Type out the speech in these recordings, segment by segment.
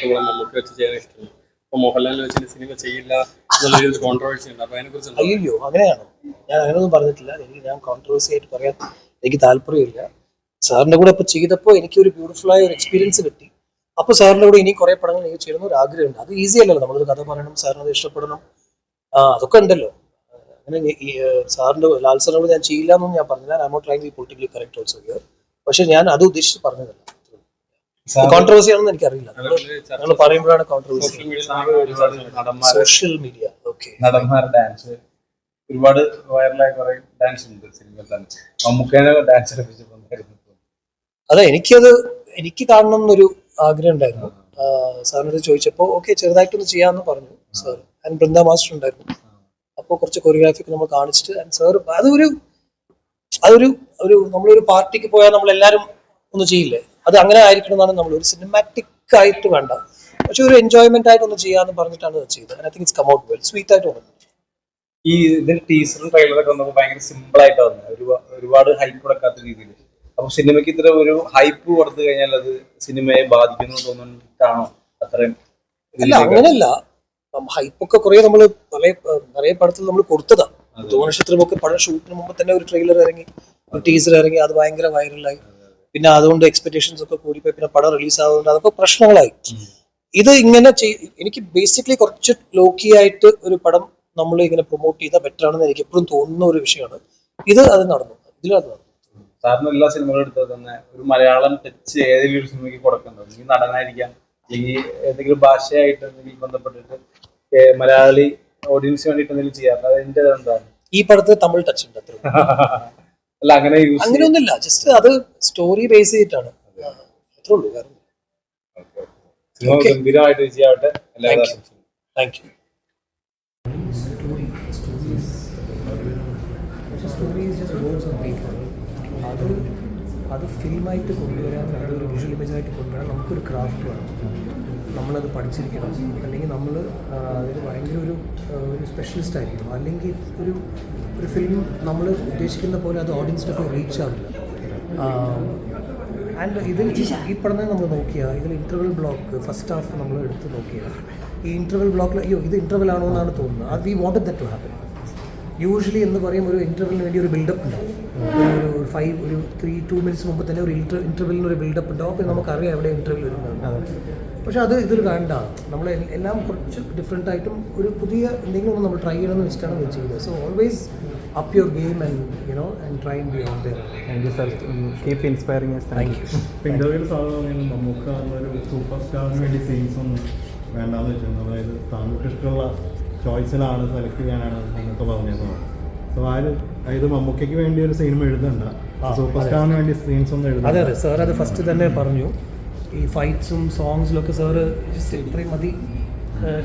വർക്കുകളും നമുക്ക് വെച്ച് ചെയ്യാൻ ഇഷ്ടമാണ്. അപ്പൊ മോഹൻലാലിനെ വെച്ചിട്ട് സിനിമ ചെയ്യില്ല എന്നുള്ളൊരു കോൺട്രവേഴ്സി ഉണ്ട്. അപ്പൊ അതിനെ കുറിച്ച് അയ്യോ അങ്ങനെയാണോ? ഞാൻ അങ്ങനെയൊന്നും പറഞ്ഞിട്ടില്ല. എനിക്ക് ഞാൻ കോൺട്രവേഴ്സി ആയിട്ട് പറയാൻ എനിക്ക് താല്പര്യമില്ല. സാറിന്റെ കൂടെ ഇപ്പൊ ചെയ്തപ്പോൾ എനിക്ക് ഒരു ബ്യൂട്ടിഫുൾ ആയ ഒരു എക്സ്പീരിയൻസ് കിട്ടി. അപ്പൊ സാറിന്റെ കൂടെ ഇനി കുറെ പടങ്ങൾ എനിക്ക് ചെയ്യണമെന്ന് ഒരു ആഗ്രഹമുണ്ട്. അത് ഈസി അല്ലല്ലോ. നമ്മളൊരു കഥ പറയണം സാറിന് അത് ഇഷ്ടപ്പെടണം. ആ അതൊക്കെ ഉണ്ടല്ലോ. അങ്ങനെ സാറിന്റെ ലാൽ സാറിനോട് ഞാൻ ചെയ്യില്ല എന്നൊന്നും ഞാൻ പറഞ്ഞില്ല. I not try be politically correct also here പക്ഷെ ഞാൻ അത് ഉദ്ദേശിച്ച് പറഞ്ഞതല്ല. കോൺട്രവേഴ്സി ആണെന്ന് എനിക്കറിയില്ല. ഞങ്ങൾ പറയുമ്പോഴാണ് controversy social media okay dance ഒരുപാട് വൈറലായ കുറെ ഡാൻസ് ഉണ്ട് സിനിമയിൽ തന്നെ. മമ്മൂക്കേനെ ഡാൻസ് പഠിപ്പിച്ചിട്ടുണ്ടായിരുന്നു അതെ എനിക്കത് എനിക്ക് കാണണം എന്നൊരു ആഗ്രഹം ഉണ്ടായിരുന്നു. സാറിനോട് ചോദിച്ചപ്പോൾ ഓക്കെ ചെറുതായിട്ടൊന്ന് ചെയ്യാന്ന് പറഞ്ഞു സാർ ആൻഡ് ബൃന്ദ മാസ്റ്റർ ഉണ്ടായിരുന്നു. അപ്പോൾ കുറച്ച് കൊറിയോഗ്രാഫി ഒക്കെ നമ്മൾ കാണിച്ചിട്ട് ആൻഡ് സാർ അതൊരു അതൊരു ഒരു നമ്മളൊരു പാർട്ടിക്ക് പോയാൽ നമ്മൾ എല്ലാവരും ഒന്ന് ചെയ്യില്ലേ? അത് അങ്ങനെ ആയിരിക്കണം എന്നാണ് നമ്മൾ ഒരു സിനിമാറ്റിക് ആയിട്ട് വേണ്ട പക്ഷെ ഒരു എൻജോയ്മെന്റ് ആയിട്ട് ഒന്ന് ചെയ്യാന്ന് പറഞ്ഞിട്ടാണ് ചെയ്തത്. I think it's come out well sweet ആയിട്ട് വന്നു. ഈ ഇതിന്റെ ടീസറും ട്രെയിലറൊക്കെ വന്നപ്പോൾ ഭയങ്കര സിമ്പിൾ ആയിട്ട് വന്നു. ഒരുപാട് ഒരുപാട് ഹൈപ്പ് കൊടുക്കാത്ത രീതിയിൽ അപ്പൊ സിനിമയ്ക്ക് ഇത്ര ഒരു ഹൈപ്പ് കൊടുത്തു കഴിഞ്ഞാൽ അത് സിനിമയെ ബാധിക്കുന്നു തോന്നുന്നിട്ടാണോ അത്രയും അല്ല അങ്ങനല്ല. ഹൈപ്പൊക്കെ കുറെ നമ്മൾ പല നിറയെ പടത്തിൽ നമ്മൾ കൊടുത്തതാണ് നക്ഷത്രമൊക്കെ പഴയ ഷൂട്ടിന് മുമ്പ് തന്നെ ഒരു ട്രെയിലർ ഇറങ്ങി ഒരു ടീസർ ഇറങ്ങി അത് ഭയങ്കര വൈറലായി പിന്നെ അതുകൊണ്ട് എക്സ്പെക്ടേഷൻസ് ഒക്കെ കൂടിപ്പോയി. പിന്നെ പടം റിലീസ് ആവുന്നുണ്ട് അതൊക്കെ പ്രശ്നങ്ങളായി. ഇത് ഇങ്ങനെ എനിക്ക് ബേസിക്കലി കുറച്ച് ലോക്കി ആയിട്ട് ഒരു പടം നമ്മൾ ഇങ്ങനെ പ്രൊമോട്ട് ചെയ്താൽ ബെറ്റർ ആണെന്ന് എനിക്ക് എപ്പോഴും തോന്നുന്ന ഒരു വിഷയമാണ്. ഇത് അത് നടന്നു. ഇതിലത് നടന്നു. സാറിന് എല്ലാ സിനിമകളും എടുത്തത് തന്നെ ഒരു മലയാളം ടച്ച് ഏതെങ്കിലും ഒരു സിനിമയ്ക്ക് കൊടുക്കേണ്ടത്. ഈ നടനായിരിക്കാം അല്ലെങ്കിൽ ഏതെങ്കിലും ഭാഷയായിട്ട് എന്തെങ്കിലും ബന്ധപ്പെട്ടിട്ട് മലയാളി ഓഡിയൻസിന് വേണ്ടിയിട്ട് എന്തെങ്കിലും ചെയ്യാറുണ്ട് അതിന്റെ എന്താണ് ഈ പടത്തിൽ തമിഴ് ടച്ച് ഉണ്ട് അത്ര അല്ല അങ്ങനെ യൂസ് അങ്ങനെയൊന്നുമില്ല. ജസ്റ്റ് അത് സ്റ്റോറി ബേസ് ചെയ്തിട്ടാണ്. അത്രേ ഉള്ളൂ കാരണം. ഗംഭീരമായിട്ട് വിജയമാവട്ടെ. എല്ലാ Thank you. ആശംസകളും. താങ്ക് യു സ്റ്റോറി സ്റ്റോറീസ് അത് ഫിലിമായിട്ട് കൊണ്ടുവരാൻ അതൊരു വിഷ്വൽ ഇമേജായിട്ട് കൊണ്ടുവരാൻ നമുക്കൊരു ക്രാഫ്റ്റ് വേണം. നമ്മളത് പഠിച്ചിരിക്കണം. അല്ലെങ്കിൽ നമ്മൾ അതിന് ഭയങ്കര ഒരു ഒരു സ്പെഷ്യലിസ്റ്റ് ആയിരിക്കണം. അല്ലെങ്കിൽ ഒരു ഒരു ഫിലിം നമ്മൾ ഉദ്ദേശിക്കുന്ന പോലെ അത് ഓഡിയൻസിനൊക്കെ റീച്ച് ആവില്ല. ആൻഡ് ഇതിൽ ഈ പഠനം നമ്മൾ നോക്കിയാൽ ഇതിൽ ഇന്റർവൽ ബ്ലോക്ക് ഫസ്റ്റ് ഹാഫ് നമ്മൾ എടുത്ത് നോക്കിയാൽ ഈ ഇന്റർവൽ ബ്ലോക്കിൽ അയ്യോ ഇത് ഇന്റർവൽ ആണോ എന്നാണ് തോന്നുന്നത്. അത് we wanted that to happen usually എന്ന് പറയും ഒരു ഇന്റർവെലിന് വേണ്ടി ഒരു ബിൽഡപ്പ് ഉണ്ടാവും. ഒരു ഒരു ഫൈവ് ഒരു ത്രീ ടു മിനിറ്റ്സ് മുമ്പ് തന്നെ ഒരു ഇന്റർ ഇന്റർവെലിന് ഒരു ബിൽഡപ്പ് ഉണ്ടാവും. അപ്പോൾ നമുക്കറിയാം എവിടെ ഇന്റർവെൽ വരുന്നത്. പക്ഷേ അത് ഇതിൽ വേണ്ട. നമ്മൾ എല്ലാം കുറച്ച് ഡിഫറെന്റ് ആയിട്ടും ഒരു പുതിയ എന്തെങ്കിലും ഒന്ന് നമ്മൾ ട്രൈ ചെയ്യണമെന്ന് വെച്ചിട്ടാണ് വെച്ച് ചെയ്തത് so always up your game and you know and try and be out thank you sir keep inspiring yes thank you ഇന്റർവ്യൂവിൽ സാധാരണ നമുക്ക് ഒരു സൂപ്പർ സ്റ്റാറിന് വേണ്ടി സീൻസ് ഒന്നും വേണ്ടാന്ന് വെച്ചിരുന്നു അതായത് താങ്കൾക്ക് ഇഷ്ടമുള്ള ചോയ്സിലാണ് സെലക്ട് ചെയ്യാനാണ് എന്നൊക്കെ പറഞ്ഞത് സോ ആര് അതായത് മമ്മൂക്കയ്ക്ക് വേണ്ടി ഒരു സിനിമ എഴുതണ്ട. സൂപ്പർ സ്റ്റാറിന് വേണ്ടി സീൻസ് ഒന്നും അതെ എഴുതണ്ട. അതെ സാർ അത് ഫസ്റ്റ് തന്നെ പറഞ്ഞു. ഈ ഫൈറ്റ്സും സോങ്സിലൊക്കെ സാറ് ഇത്രയും മതി.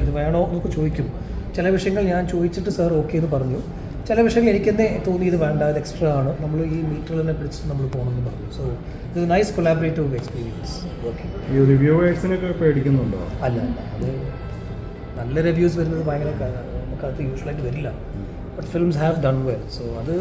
ഇത് വേണോ എന്നൊക്കെ ചോദിക്കും. ചില വിഷയങ്ങൾ ഞാൻ ചോദിച്ചിട്ട് സാർ ഓക്കെ എന്ന് പറഞ്ഞു. ചില വിഷയങ്ങൾ എനിക്ക് തന്നെ തോന്നി ഇത് വേണ്ട ഇത് എക്സ്ട്രാ ആണ്. നമ്മൾ ഈ മീറ്ററിൽ തന്നെ പിടിച്ചിട്ട് നമ്മൾ പോകണമെന്ന് പറഞ്ഞു. സോ ഇത് നൈസ് കൊലാബറേറ്റീവ് എക്സ്പീരിയൻസ് ഓക്കെ ഈ റിവ്യൂവേഴ്സിനൊക്കെ പേടിക്കുന്നുണ്ടോ? അല്ല അല്ല. അത് നല്ല റിവ്യൂസ് വരുന്നത് ഭയങ്കര നമുക്കത് യൂഷ്വലായിട്ട് വരില്ല. But films have done well so അത്